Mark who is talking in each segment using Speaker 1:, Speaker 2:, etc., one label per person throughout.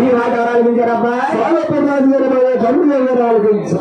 Speaker 1: ఈ మాట ఆలోచించారబ్బా తమ్ముడు ఎవరు ఆలోచించారు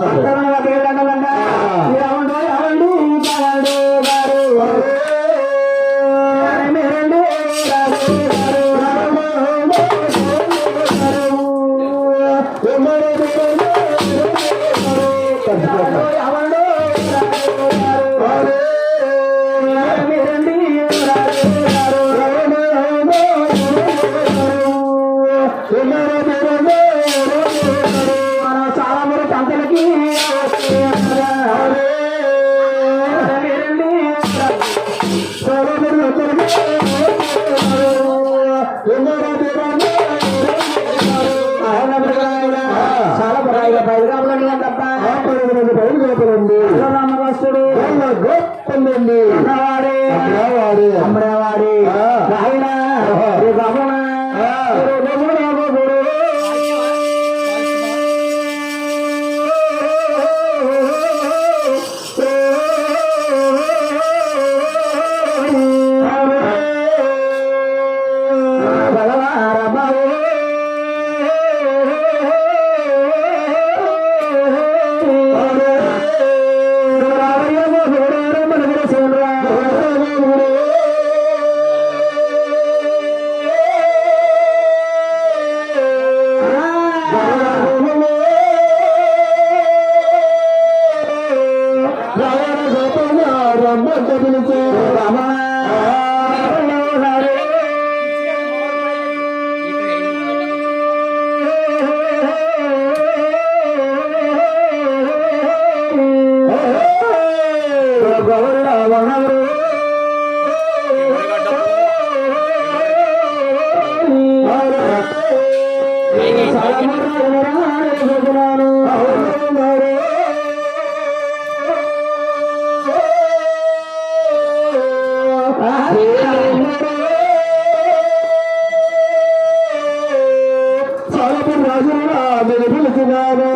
Speaker 1: రమ్మ రమ్మ రాజు నేను పిలిచినాను.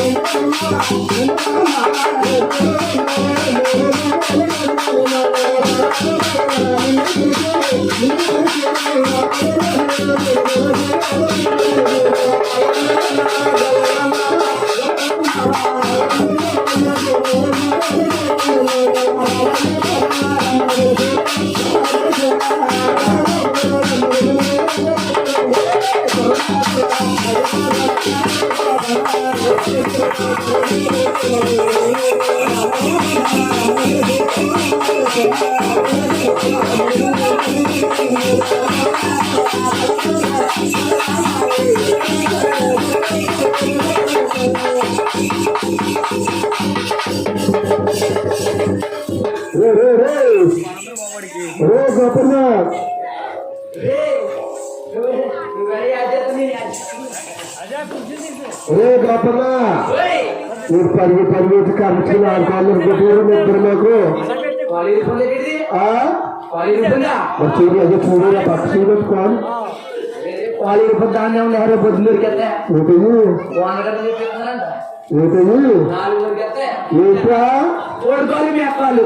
Speaker 2: Thank you.
Speaker 3: Thank you. మీరు పరుగు పరుగు కరెక్షన్ ఆడుకోవాలనుకుంటున్నారు మీ ఇద్దరు మాకు ఆ? మరి చూడు అదే చూడు నా పక్క చూడొచ్చుకోవాలి
Speaker 4: పొద్దున్న దొరికేస్తే
Speaker 3: ఏంటది
Speaker 4: వానగడ్డ చెప్పేస్తున్నారంట
Speaker 3: ఏంటది
Speaker 4: నాలుగు దొరికేస్తే
Speaker 3: ఏంట్రా
Speaker 4: ఓడుకోవాలి మీ అప్పాలు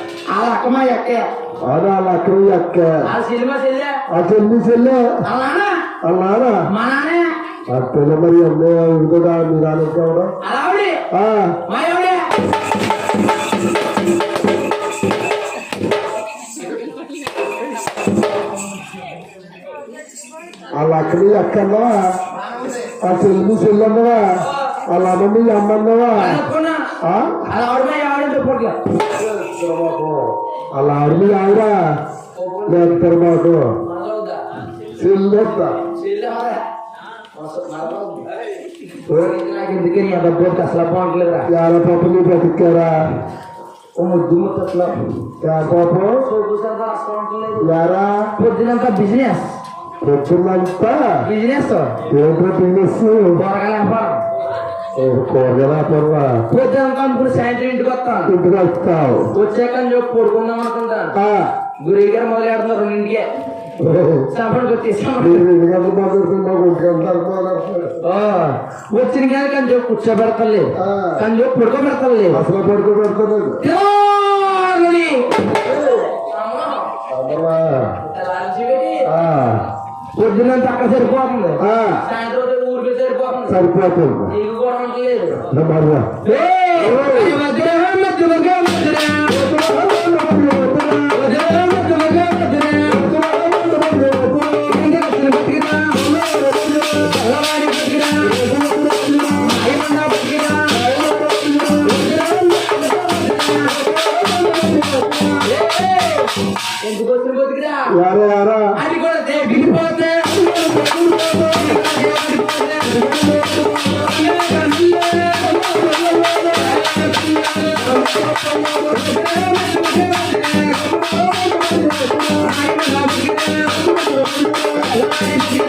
Speaker 4: వాళ్ళ అక్కమ్మ ఎక్క.
Speaker 3: అది వాళ్ళ అక్కడి అక్క
Speaker 4: ఆ సినిమా చెల్లె.
Speaker 3: ఆ చెల్లి చెల్లె.
Speaker 4: వాళ్ళ నాన్న.
Speaker 3: వాళ్ళ నాన్న.
Speaker 4: మా నాన్నే.
Speaker 3: ఆ పిల్ల మరి అమ్మే ఉంటుందా? మీరు అనుకోవడం
Speaker 4: అలా ఆవిడే
Speaker 3: ఆ,
Speaker 4: మా ఆవిడే
Speaker 3: వాళ్ళ అక్కడి అక్క అన్నవా ఆ చెల్లి చెల్లి అన్నవా? వాళ్ళ అమ్మ?
Speaker 4: అలా ఆవిడ ఆవిడ పొట్ల.
Speaker 3: వాళ్ళ ఆవిడ ఆవిడ లేకపోతే మాకు చెల్లెత్త
Speaker 4: ఎందుకని ఆ డబ్బు అసలు బాగుంటలేదురా
Speaker 3: యాడ పాపని బతికారా
Speaker 4: ఓ ముద్దు ముద్దు అసలు
Speaker 3: యా పాపం యారా
Speaker 4: పొద్దునంతా బిజినెస్
Speaker 3: పొద్దున్నంతా
Speaker 4: బిజినెస్
Speaker 3: ఏంట్రా బిజినెస్
Speaker 4: పొద్దునంతా అనుకుని సాయంత్రం ఇంటికి వస్తాను
Speaker 3: ఇంటికి వస్తావు.
Speaker 4: వచ్చాక చెప్పి పడుకుందాం అనుకుంటాను గురి గారు రెండింటికే.
Speaker 3: ఒంటి గంటలు మాట్లాడుతున్నాడు
Speaker 4: వచ్చిన కానీ
Speaker 3: ఆ.
Speaker 4: కానీ చెప్పి పడుకోబెడతలేదు.
Speaker 3: అసలు ఆ,
Speaker 4: పొద్దునంత అక్కడ సరిపోతుంది. సాయంత్రం సరిపోతుంది.
Speaker 3: సరిపోతుంది.
Speaker 4: ఉండలేదు
Speaker 3: మర్రా
Speaker 4: ఎందుకు వచ్చిన బతికిరా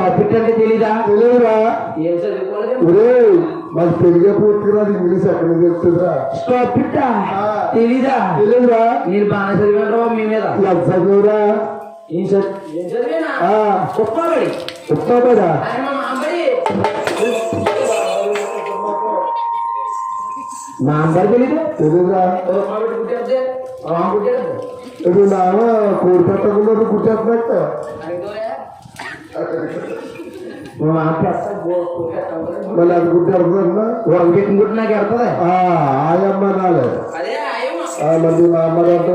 Speaker 4: అంటే తెలీదా?
Speaker 3: తెలియదురా
Speaker 4: ఏం చదువుకోలేదు?
Speaker 3: మాకు తెలుగే పూర్తిగా ఇంగ్లీష్ ఎక్కడ తెలుస్తుందిరా?
Speaker 4: స్టాప్ ఇట్ తెలీదా?
Speaker 3: తెలియదురా
Speaker 4: మీరు బాగా చదివారు మీ మీద?
Speaker 3: ఎంత చదువురా
Speaker 4: ఏం చదివి ఏం చదివేనా?
Speaker 3: చెప్తావురా
Speaker 4: అరే మా అంబడి తెలీదు?
Speaker 3: తెలియదురా
Speaker 4: ఓ మా మా
Speaker 3: ఇప్పుడు నాన్న కోడి పెట్టకుండా కుట్టేస్తున్నట్టు
Speaker 4: మా మామ పెద్ద గో- కుట్టేస్తాం.
Speaker 3: మళ్ళీ అది కుట్టేస్తున్నా
Speaker 4: ఒక పెట్టిన కుట్టి నాకు ఎడతది
Speaker 3: ఆయమ్మ నాలే.
Speaker 4: అదే అయ్యమ్మ
Speaker 3: ఆ, మళ్ళీ మా అమ్మ దాంట్లో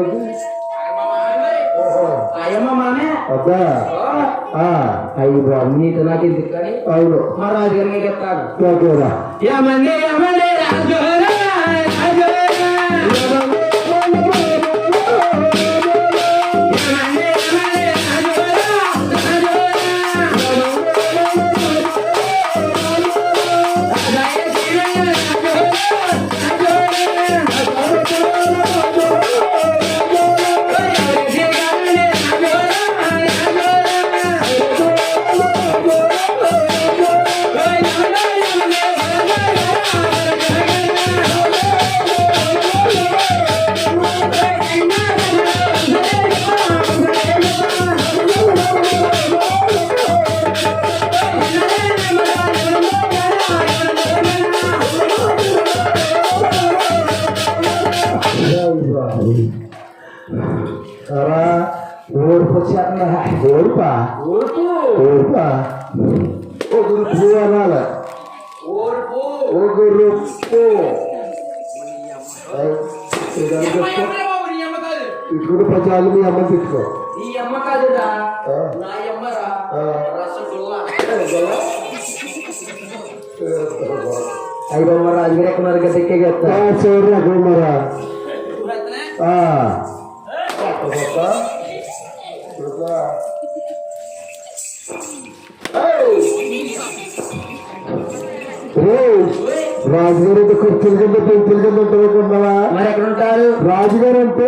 Speaker 3: Urpa, urpa, పచాలు మీ అమ్మ తిట్టుకో
Speaker 4: ఈ అమ్మ కాదురా. నా అమ్మరా. రసగుల్లా
Speaker 3: ఐదు అమ్మ రాజుగారు ఎక్కడ గట్టెక్కే చూడరా గుమ్మరా ఆ. పక్క, పక్క. ఏయ్! రాజుగారు అంటే కుర్చీల కింద పెంచుల కింద ఉంటున్నావా
Speaker 4: మరి ఎక్కడ ఉంటారు
Speaker 3: రాజుగారు అంటే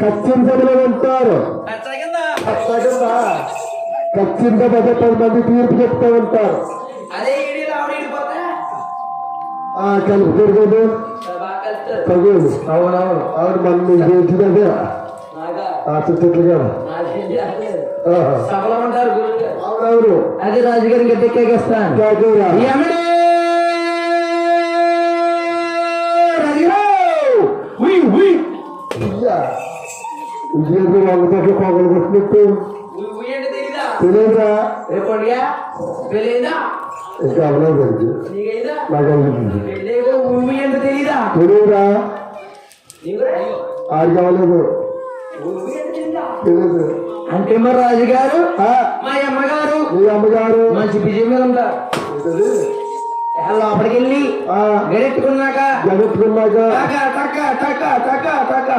Speaker 3: కచ్చిన సభలో ఉంటారు? కచ్చిన సభ పది మంది తీర్పు చెప్తా ఉంటారు.
Speaker 4: అదే ఈడి రావడం ఈడిపోతా
Speaker 3: ఆ కలుపు తిరగదు
Speaker 4: బాగా కలుస్తారు
Speaker 3: తగదు
Speaker 4: అవునవును.
Speaker 3: ఆవిడ మన
Speaker 4: నాగా.
Speaker 3: ఆ చుట్టూ
Speaker 4: ఉంటారు.
Speaker 3: అవునవును.
Speaker 4: అదే రాజుగారికి గట్టెక్కేస్తాను
Speaker 3: పొగలు కొట్టినట్టు?
Speaker 4: అంటే తెలీదా?
Speaker 3: తెలియదురా
Speaker 4: రేపటిగా పెళ్ళైందా?
Speaker 3: ఇంకా
Speaker 4: నీకైందా?
Speaker 3: నాకు అనిపించింది
Speaker 4: నీకు?
Speaker 3: ఆడికి అవ్వలేదు తెలియదు
Speaker 4: అంటే మరి రాజుగారు
Speaker 3: ఆ,
Speaker 4: మా అమ్మగారు
Speaker 3: మీ అమ్మగారు?
Speaker 4: మంచి బిజీ మీద ఉంటారు? లోపలికి వెళ్ళి గడెట్టుకున్నాక
Speaker 3: జగత్తుకున్నాక
Speaker 4: టక టక టక టక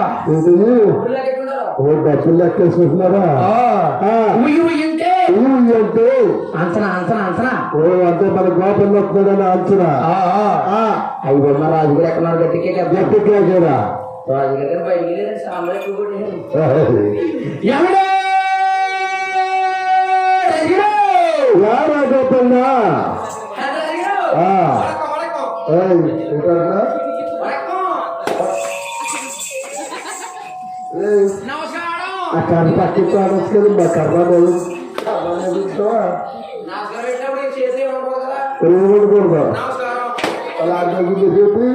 Speaker 4: ఉయ్యి అంటే? అంచనా అంచనా అంచనా
Speaker 3: ఓ అంటే మన గోపం వస్తుందని అంచనా
Speaker 4: అవి గట్టికే కదా.
Speaker 3: గట్టికేరా
Speaker 4: రాజుగారు గారు వెళ్ళారు సాంబార్ ఎక్కువ కొట్టేసారు ఎవడే? రాజుగారు!
Speaker 3: యారా గోపన్నా? ఆ కర్ర పక్కకి రావచ్చు కదా మా కర్ర లేదు.
Speaker 4: నమస్కారం
Speaker 3: అలా అడ్డగింది చెప్పి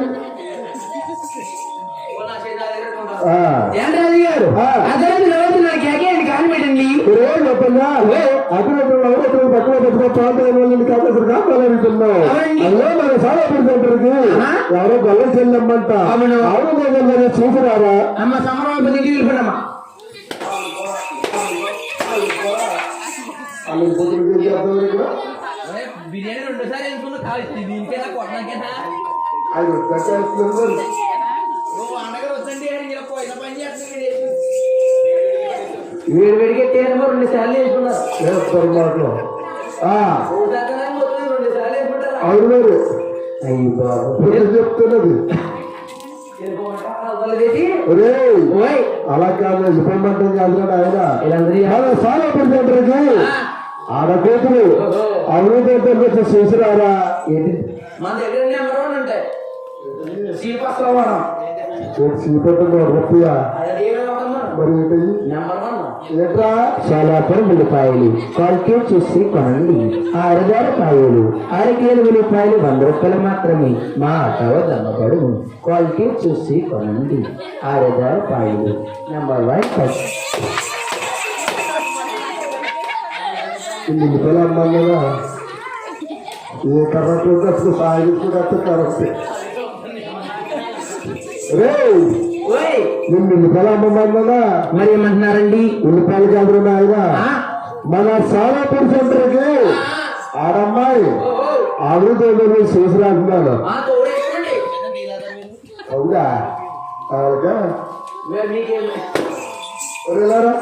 Speaker 4: నా దగ్గర ఉంటాను.
Speaker 3: ఆ.
Speaker 4: ఏం రాజు బిర్యానీ రెండు ఎంచుకున్నా కావాలి దీనికైనా కొట్టడానికైనా నువ్వు వద్దండి ఇలా పోయిన పని వేడి వేడికి రెండు సార్లు వేసుకున్నారు
Speaker 3: అవును
Speaker 4: అయ్యి బాబు
Speaker 3: చెప్తున్నది అలా కాదు ఇవ్వమంటే చేస్తున్నాడు ఆయన
Speaker 4: వీళ్ళందరూ
Speaker 3: పడుతుంటారు ఆడకూతురు. అవును వచ్చి చూసిరారా
Speaker 4: ఏంటి? మన దగ్గర నెంబర్ వన్ సోలాపురం ఉల్లిపాయలు క్వాలిటీ చూసి కొనండి. ఆరు రూపాయలు అర కిలో ఉల్లిపాయలు వంద రూపాయలు మాత్రమే. మా ఆటో దమ్మపడు క్వాలిటీ చూసి కొనండి. ఆరు రూపాయలు నెంబర్ వన్ ఫస్ట్
Speaker 3: రూపాయలు అమ్మా ఏ సాగించుకుంటే కరెక్ట్. రే
Speaker 4: ఓయ్!
Speaker 3: నేను ఉల్లిపాయలు అమ్మమన్నా
Speaker 4: మరి ఏమంటున్నారండి?
Speaker 3: ఉల్లిపాయలు కాదు నాయన? మన సాలాపూర్ సెంటర్కి ఆడమ్మాయి ఆవిడతో నేను చూసి రాకున్నాను
Speaker 4: ఆ, తోడేసుకోండి.
Speaker 3: అవునా?
Speaker 4: మరి
Speaker 3: ఒరేలారా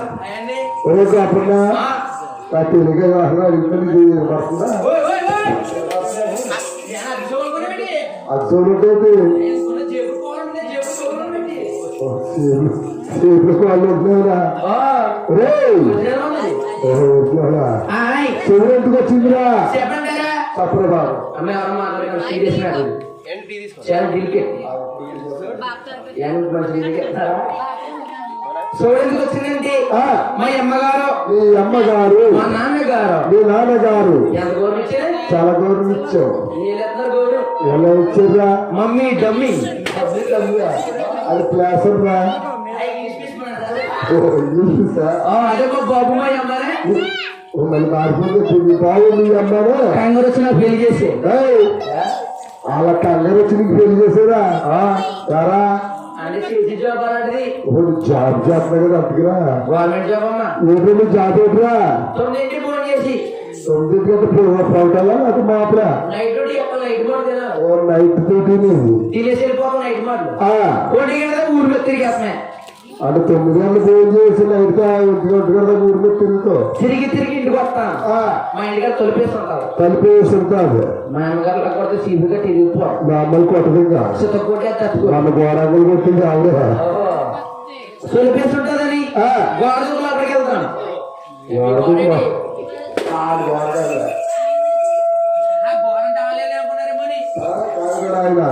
Speaker 3: ఒరే కాకుండా అడిగితే పడుతుందా. చేతులు వాళ్ళు ఉంటున్నారా వచ్చిందిరా? బాబు.
Speaker 4: చాలా చూడడానికి వచ్చిందండి మా అమ్మగారు
Speaker 3: నీ అమ్మగారు
Speaker 4: మా నాన్నగారు.
Speaker 3: నీ నాన్నగారు.
Speaker 4: ఎంత గౌరవం ఇచ్చారు?
Speaker 3: చాలా గౌరవం ఇచ్చావు ఎలా ఇచ్చారా
Speaker 4: మమ్మీ డమ్మీ.
Speaker 3: అది ప్లాసర్ రా
Speaker 4: అదే మా బాబు మా అమ్మారే.
Speaker 3: ఓ, మరి మారిపోతే మీ బాబు మీ అమ్మానే.
Speaker 4: కంగారు వచ్చి నాకు పెళ్ళి చేసి.
Speaker 3: వాళ్ళ కంగారు వచ్చి
Speaker 4: పెళ్ళి జాబ్ అలాంటిది
Speaker 3: ఓ, జాబ్ చేస్తున్నా కదా అందుకురా
Speaker 4: గవర్నమెంట్ జాబ్ అమ్మా.
Speaker 3: ఏంటంటే జాబ్ ఏంట్రా
Speaker 4: తొమ్మిదింటి ఫోన్ చేసి.
Speaker 3: తొమ్మిది గంట పౌటాలా అది మాపలా
Speaker 4: నైట్ డ్యూటీ అప్ప నైట్ మాట తినా
Speaker 3: ఓ నైట్ తోటి నీవు
Speaker 4: తినేసి వెళ్ళిపోతాం నైట్ మాటలు
Speaker 3: ఆ,
Speaker 4: కోటి కదా ఊరు మీద తిరిగేస్తున్నాయి.
Speaker 3: అంటే తొమ్మిది గంటలు ఫోన్ చేసి నైట్ ఒంటి గంట కదా ఊరి మీద తిరుగుతావు
Speaker 4: తిరిగి తిరిగి ఇంటికి వస్తాను
Speaker 3: ఆ,
Speaker 4: మా ఇంటికి తొలిపేస్తుంటారు
Speaker 3: కలిపేసి ఉంటావు.
Speaker 4: మా అమ్మగారు లేకపోతే సీపుగా తిరిగిపోవడం
Speaker 3: మా అమ్మలు కొట్టదు ఇంకా.
Speaker 4: సుత కోటి తట్టుకో.
Speaker 3: మన గోడకులు కొట్టింది ఆవిడే.
Speaker 4: తొలిపేస్తుంటదని
Speaker 3: ఆ,
Speaker 4: గోడ దూకులు అక్కడికి వెళ్తాను గోడ
Speaker 3: ఆయన.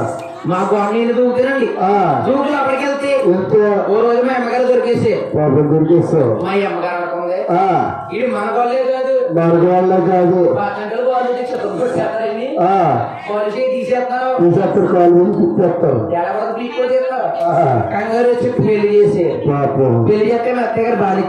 Speaker 4: మా గోడ నీళ్ళు దూకుతానండి దూకులు అక్కడికి వెళ్తే ఓ రోజు మా అమ్మగారు దొరికేసి
Speaker 3: దొరికేస్తావు
Speaker 4: మా అమ్మగారు అనుకుంది. ఇది మన గోళ్ళే కాదు.
Speaker 3: మన గోడలే కాదు.
Speaker 4: తీసేస్తారు
Speaker 3: తీసేస్తారు కాలు
Speaker 4: కంగారు వచ్చి పెళ్ళి చేసి పెళ్ళి చేస్తే మా అత్తయ్య గారు బాగా